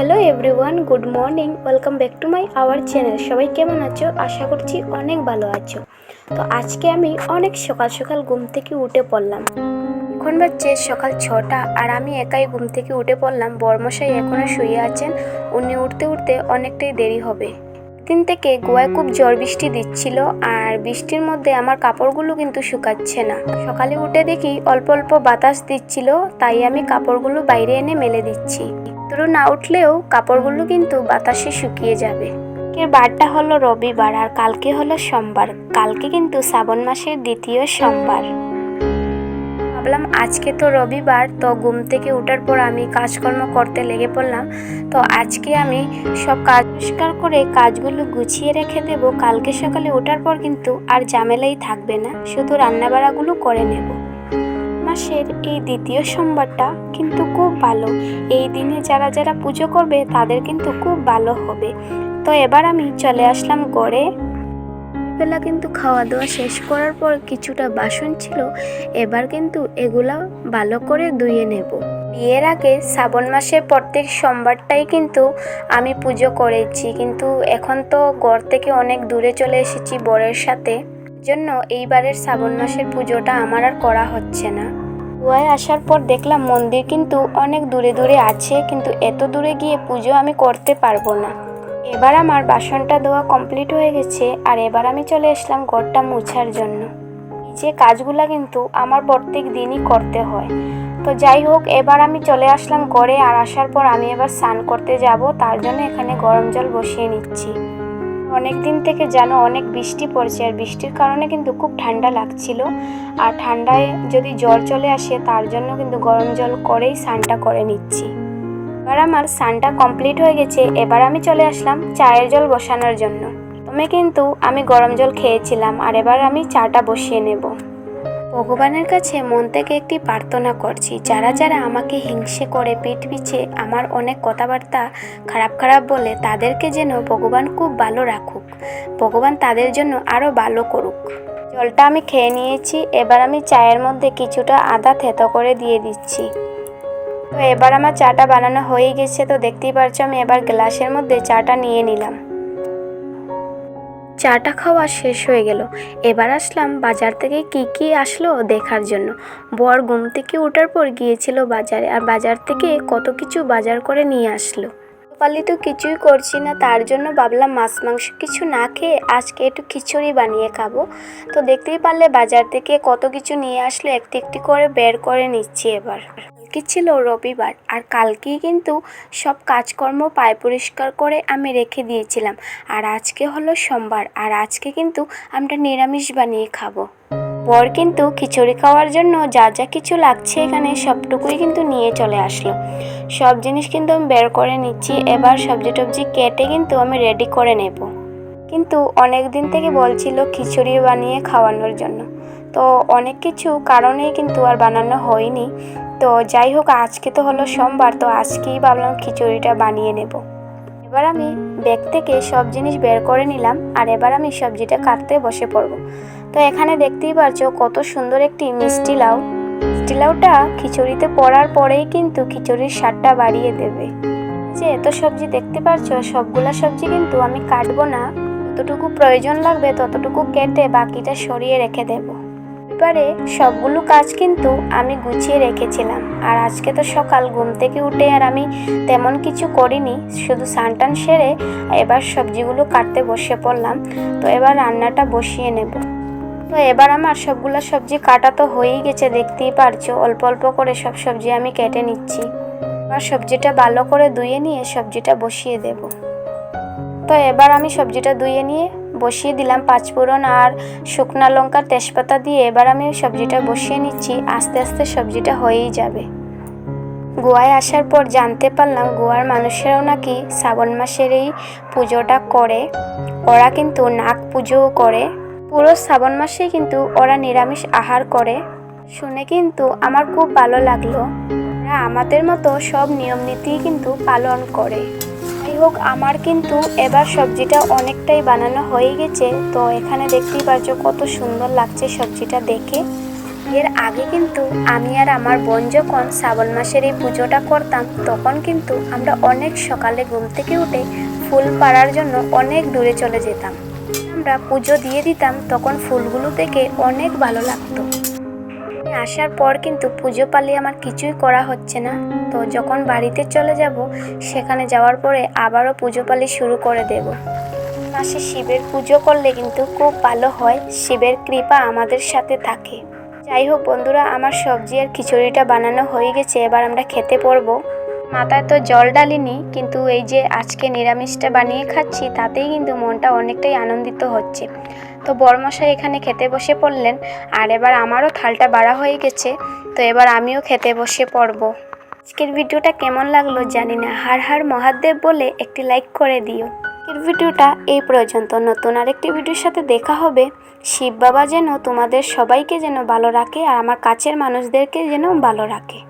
Hello everyone good morning welcome back to my our channel সবাই কেমন আছো? আশা করছি অনেক ভালো আছো। তো আজকে আমি অনেক সকাল সকাল ঘুম থেকে উঠে পড়লাম। এখন বাজছে সকাল ছটা আর আমি একাই ঘুম থেকে উঠে পড়লাম। বর্মশাই এখনও শুয়ে আছেন। উনি উঠতে উঠতে অনেকটাই দেরি হবে। দিন থেকে গোয়ায় খুব ঝড় বৃষ্টি দিচ্ছিল আর বৃষ্টির মধ্যে আমার কাপড়গুলো কিন্তু শুকাচ্ছে না। সকালে উঠে দেখি অল্প অল্প বাতাস দিচ্ছিল, তাই আমি কাপড়গুলো বাইরে এনে মেলে দিচ্ছি। তোর না উঠলেও কাপড়গুলো কিন্তু বাতাসে শুকিয়ে যাবে। বারটা হলো রবিবার আর কালকে হলো সোমবার। কালকে কিন্তু শ্রাবণ মাসের দ্বিতীয় সোমবার। ভাবলাম আজকে তো রবিবার তো ঘুম থেকে ওঠার পর আমি কাজকর্ম করতে লেগে পড়লাম। তো আজকে আমি সব কাজ পরিষ্কার করে কাজগুলো গুছিয়ে রেখে দেব। কালকে সকালে ওঠার পর কিন্তু আর ঝামেলাই থাকবে না। শুধু রান্নাবাড়াগুলো করে নেব। মাসের এই দ্বিতীয় সোমবারটা কিন্তু খুব ভালো। এই দিনে যারা যারা পুজো করবে, তাদের কিন্তু খুব ভালো হবে। তো এবার আমি চলে আসলাম গড়ে। বেলা কিন্তু খাওয়া দাওয়া শেষ করার পর কিছুটা বাসন ছিল, এবার কিন্তু এগুলা ভালো করে ধুয়ে নেব। বিয়ের আগে শ্রাবণ মাসের প্রত্যেক সোমবারটাই কিন্তু আমি পুজো করেছি, কিন্তু এখন তো ঘর থেকে অনেক দূরে চলে এসেছি বরের সাথে। জন্য এইবারের শ্রাবণ মাসের পুজোটা আমার আর করা হচ্ছে না। গোয়ায় আসার পর দেখলাম মন্দির কিন্তু অনেক দূরে দূরে আছে, কিন্তু এত দূরে গিয়ে পুজো আমি করতে পারব না। এবার আমার বাসনটা ধোয়া কমপ্লিট হয়ে গেছে, আর এবার আমি চলে আসলাম ঘরটা মুছার জন্য। যে কাজগুলা কিন্তু আমার প্রত্যেক দিনই করতে হয়। তো যাই হোক, এবার আমি চলে আসলাম ঘরে, আর আসার পর আমি এবার স্নান করতে যাব, তার জন্য এখানে গরম জল বসিয়ে নিচ্ছি। অনেক দিন থেকে যেন অনেক বৃষ্টি পড়ছে আর বৃষ্টির কারণে কিন্তু খুব ঠান্ডা লাগছিল। আর ঠান্ডায় যদি জল চলে আসে, তার জন্য কিন্তু গরম জল করেই স্নানটা করে নিচ্ছি। এবার আমার স্নানটা কমপ্লিট হয়ে গেছে, এবার আমি চলে আসলাম চায়ের জল বসানোর জন্য। প্রথমে কিন্তু আমি গরম জল খেয়েছিলাম, আর এবার আমি চাটা বসিয়ে নেব। ভগবানের কাছে মন থেকে একটি প্রার্থনা করছি, যারা যারা আমাকে হিংসে করে পিঠ পিছে আমার অনেক কথাবার্তা খারাপ খারাপ বলে, তাদেরকে যেন ভগবান খুব ভালো রাখুক। ভগবান তাদের জন্য আরও ভালো করুক। জলটা আমি খেয়ে নিয়েছি, এবার আমি চায়ের মধ্যে কিছুটা আদা থেতো করে দিয়ে দিচ্ছি। তো এবার আমার চাটা বানানো হয়ে গেছে, তো দেখতেই পারছ আমি এবার গ্লাসের মধ্যে চাটা নিয়ে নিলাম। চাটা খাওয়া শেষ হয়ে গেল। এবার আসলাম বাজার থেকে কি কি আসলো দেখার জন্য। বর ঘুম থেকে ওঠার পর গিয়েছিল বাজারে আর বাজার থেকে কত কিছু বাজার করে নিয়ে আসলো। পালি তো কিছুই করছি না, তার জন্য ভাবলাম মাছ, মাংস কিছু না খেয়ে আজকে একটু খিচুড়ি বানিয়ে খাব। তো দেখতেই পারলে বাজার থেকে কত কিছু নিয়ে আসলো একটি একটি করে বের করে নিচ্ছি এবার। কালকে ছিল রবিবার আর কালকেই কিন্তু সব কাজকর্ম পায় পরিষ্কার করে আমি রেখে দিয়েছিলাম। আর আজকে হলো সোমবার, আর আজকে কিন্তু আমরা নিরামিষ বানিয়ে খাব। বর কিন্তু খিচুড়ি খাওয়ার জন্য যা যা কিছু লাগছে এখানে সবটুকুই কিন্তু নিয়ে চলে আসলো। সব জিনিস কিন্তু আমি বের করে নিচ্ছি, এবার সবজি টবজি কেটে কিন্তু আমি রেডি করে নেব। কিন্তু অনেক দিন থেকে বলছিল খিচুড়ি বানিয়ে খাওয়ানোর জন্য। তো অনেক কিছু কারণেই কিন্তু আর বানানো হয়নি। তো যাই হোক, আজকে তো হলো সোমবার, তো আজকেই ভাবলাম খিচুড়িটা বানিয়ে নেব। এবার আমি ব্যাগ থেকে সব জিনিস বের করে নিলাম, আর এবার আমি সবজিটা কাটতে বসে পড়ব। তো এখানে দেখতেই পারছ কত সুন্দর একটি মিষ্টি লাউ। মিষ্টি লাউটা খিচুড়িতে পড়ার পরেই কিন্তু খিচুড়ির স্বাদটা বাড়িয়ে দেবে। যে এত সবজি দেখতে পারছ, সবগুলা সবজি কিন্তু আমি কাটবো না। যতটুকু প্রয়োজন লাগবে, ততটুকু কেটে বাকিটা সরিয়ে রেখে দেবো। এবারে সবগুলো কাজ কিন্তু আমি গুছিয়ে রেখেছিলাম। আর আজকে তো সকাল, ঘুম থেকে উঠে আর আমি তেমন কিছু করিনি, শুধু সানটান সেরে এবার সবজিগুলো কাটতে বসে পড়লাম। তো এবার রান্নাটা বসিয়ে নেব। তো এবার আমার সবগুলো সবজি কাটা তো হয়েই গেছে, দেখতেই পারছ। অল্প অল্প করে সব সবজি আমি কেটে নিচ্ছি। এবার সবজিটা ভালো করে ধুয়ে নিয়ে সবজিটা বসিয়ে দেব। তো এবার আমি সবজিটা ধুয়ে নিয়ে বসিয়ে দিলাম পাঁচফোড়ন আর শুকনা লঙ্কার তেজপাতা দিয়ে। এবার আমি সবজিটা বসিয়ে নিচ্ছি, আস্তে আস্তে সবজিটা হয়েই যাবে। গোয়ায় আসার পর জানতে পারলাম গোয়ার মানুষেরাও নাকি শ্রাবণ মাসের এই পুজোটা করে। ওরা কিন্তু নাক পুজোও করে। পুরো শ্রাবণ মাসে কিন্তু ওরা নিরামিষ আহার করে। শুনে কিন্তু আমার খুব ভালো লাগল। আমাদের মতো সব নিয়ম নীতি কিন্তু পালন করে। হোক আমার কিন্তু এবার সবজিটা অনেকটাই বানানো হয়ে গেছে। তো এখানে দেখতেই পাচ্ছ কত সুন্দর লাগছে সবজিটা দেখে। এর আগে কিন্তু আমি আর আমার বোন যখন শ্রাবণ মাসের এই পুজোটা করতাম, তখন কিন্তু আমরা অনেক সকালে ঘুম থেকে উঠে ফুল পাড়ার জন্য অনেক দূরে চলে যেতাম। আমরা পুজো দিয়ে দিতাম, তখন ফুলগুলো দেখে অনেক ভালো লাগতো। আসার পর কিন্তু পুজো পালি আমার কিছুই করা হচ্ছে না। তো যখন বাড়িতে চলে যাব, সেখানে যাওয়ার পরে আবারও পুজো পালি শুরু করে দেব। মাসে শিবের পুজো করলে কিন্তু খুব ভালো হয়, শিবের কৃপা আমাদের সাথে থাকে। যাই হোক বন্ধুরা, আমার সবজি আর খিচুড়িটা বানানো হয়ে গেছে, এবার আমরা খেতে পড়ব। মাথায় তো জল ডালিনি কিন্তু এই যে আজকে নিরামিষটা বানিয়ে খাচ্ছি, তাতেই কিন্তু মনটা অনেকটাই আনন্দিত হচ্ছে। তো বড়মশাই এখানে খেতে বসে পড়লেন। আর এবার আমারও থালটা বাড়া হয়ে গেছে, তো এবার আমিও খেতে বসে পড়ব। আজকের ভিডিওটা কেমন লাগল জানি না, হার হার মহাদেব বলে একটি লাইক করে দিও। আজকের ভিডিওটা এই পর্যন্ত, নতুন আরেকটি ভিডিওর সাথে দেখা হবে। শিব বাবা যেন তোমাদের সবাইকে যেন ভালো রাখে আর আমার কাছের মানুষদেরকে যেন ভালো রাখে।